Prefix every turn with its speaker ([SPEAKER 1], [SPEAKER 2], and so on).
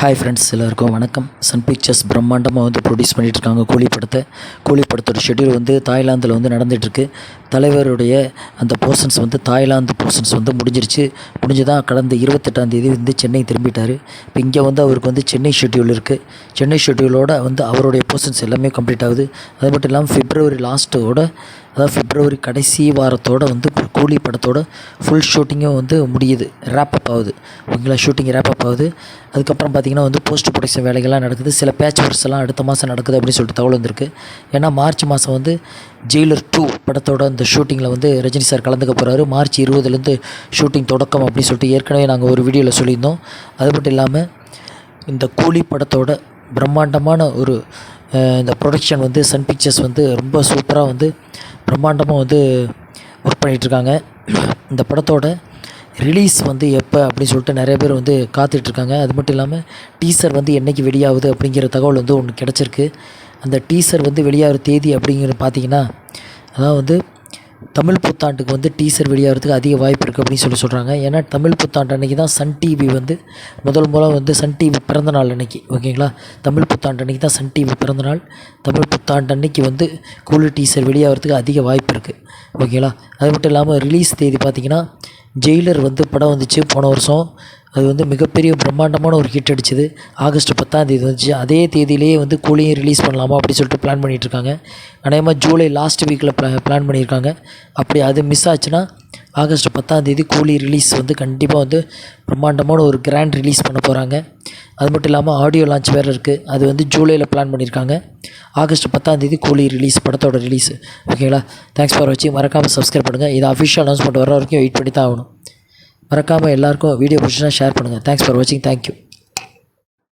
[SPEAKER 1] Hi friends எல்லாருக்கும் வணக்கம். Sun pictures பிரம்மாண்டமாக வந்து ப்ரொடியூஸ் பண்ணிட்டு இருக்காங்க கூலி படத்தை கூலி படத்தோட ஷெட்யூல் வந்து தாய்லாந்தில் வந்து நடந்துகிட்ருக்கு தலைவருடைய அந்த போர்ஷன்ஸ் வந்து தாய்லாந்து போர்ஷன்ஸ் வந்து முடிஞ்சிருச்சு. முடிஞ்சுதான் கடந்த இருபத்தெட்டாம் தேதி வந்து சென்னை திரும்பிட்டார். இப்போ இங்கே வந்து அவருக்கு வந்து சென்னை ஷெட்யூல் இருக்குது சென்னை ஷெட்யூலோட வந்து அவருடைய போர்ஷன்ஸ் எல்லாமே கம்ப்ளீட் ஆகுது. அது மட்டும் இல்லாமல் ஃபிப்ரவரி லாஸ்ட்டோட அதாவது பிப்ரவரி கடைசி வாரத்தோட வந்து கூலி படத்தோட ஃபுல் ஷூட்டிங்கும் வந்து முடியுது. ரேப்பப் ஆகுது. ஓகேங்களா? ஷூட்டிங் ரேப்பப் ஆகுது. அதுக்கப்புறம் பார்த்திங்கன்னா வந்து போஸ்ட் ப்ரொடக்ஷன் வேலைகள்லாம் நடக்குது. சில பேட்ச் ஒர்க்ஸ் எல்லாம் அடுத்த மாதம் நடக்குது அப்படின்னு சொல்லிட்டு தகவல் வந்திருக்கு. ஏன்னா மார்ச் மாதம் வந்து ஜெயிலர் டூ படத்தோட அந்த ஷூட்டிங்கில் வந்து ரஜினி சார் கலந்துக்க போகிறாரு மார்ச் இருபதுலேருந்து ஷூட்டிங் தொடக்கம் அப்படின்னு சொல்லிட்டு ஏற்கனவே நாங்கள் ஒரு வீடியோவில் சொல்லியிருந்தோம். அது மட்டும் இல்லாமல் இந்த கூலி படத்தோட பிரம்மாண்டமான ஒரு இந்த ப்ரொடக்ஷன் வந்து சன் பிக்சர்ஸ் வந்து ரொம்ப சூப்பராக வந்து பிரம்மாண்டமாக வந்து ஒர்க் பண்ணிகிட்ருக்காங்க. இந்த படத்தோட ரிலீஸ் வந்து எப்போ அப்படின்னு சொல்லிட்டு நிறைய பேர் வந்து காத்துட்ருக்காங்க அது மட்டும் இல்லாமல் டீசர் வந்து என்றைக்கு வெளியாகுது அப்படிங்கிற தகவல் வந்து ஒன்று கிடச்சிருக்கு. அந்த டீசர் வந்து வெளியாகிற தேதி அப்படிங்கிற பார்த்தீங்கன்னா அதான் வந்து தமிழ் புத்தாண்டுக்கு வந்து டீசர் வெளியாகிறதுக்கு அதிக வாய்ப்பு இருக்குது அப்படின்னு சொல்லி சொல்கிறாங்க ஏன்னா தமிழ் புத்தாண்டு அன்றைக்கி தான் சன் டிவி வந்து முதல் முதல்ல வந்து சன் டிவி பிறந்த நாள் அன்னைக்கு. ஓகேங்களா? தமிழ் புத்தாண்டு அன்றைக்கி தான் சன் டிவி பிறந்த நாள். தமிழ் புத்தாண்டு அன்றைக்கி வந்து கூலி டீசர் வெளியாகிறதுக்கு அதிக வாய்ப்பு இருக்குது ஓகேங்களா? அது மட்டும் இல்லாமல் ரிலீஸ் தேதி பார்த்திங்கன்னா ஜெயிலர் வந்து படம் வந்துச்சு போன வருஷம். அது வந்து மிகப்பெரிய பிரம்மாண்டமான ஒரு ஹிட் அடிச்சது. ஆகஸ்ட் பத்தாம் தேதி வந்துச்சு. அதே தேதியிலேயே வந்து கூலியும் ரிலீஸ் பண்ணலாமா அப்படின்னு சொல்லிட்டு பிளான் பண்ணிகிட்ருக்காங்க அநேகமாக ஜூலை லாஸ்ட் வீக்கில் ப்ளா பிளான் பண்ணியிருக்காங்க. அப்படி அது மிஸ் ஆச்சுன்னா ஆகஸ்ட் பத்தாம் தேதி கூலி ரிலீஸ் வந்து கண்டிப்பாக வந்து பிரம்மாண்டமான ஒரு கிராண்ட் ரிலீஸ் பண்ண போகிறாங்க அது மட்டும் இல்லாமல் ஆடியோ லான்ச் வேறு இருக்குது அது வந்து ஜூலையில் பிளான் பண்ணியிருக்காங்க. ஆகஸ்ட் பத்தாம் தேதி கூலி ரிலீஸ் படத்தோட ரிலீஸ் ஓகேங்களா தேங்க்ஸ் ஃபார் வாட்சிங் மறக்காமல் சப்ஸ்கிரைப் பண்ணுங்கள் இது அஃபிஷியல் அனௌன்ஸ்மெண்ட் வர வரைக்கும் வெயிட் பண்ணி தான் ஆகணும். மறக்காமல் எல்லாருக்கும் வீடியோ பிடிச்சினா ஷேர் பண்ணுங்கள் தேங்க்ஸ் ஃபார் வாட்சிங் தேங்க்யூ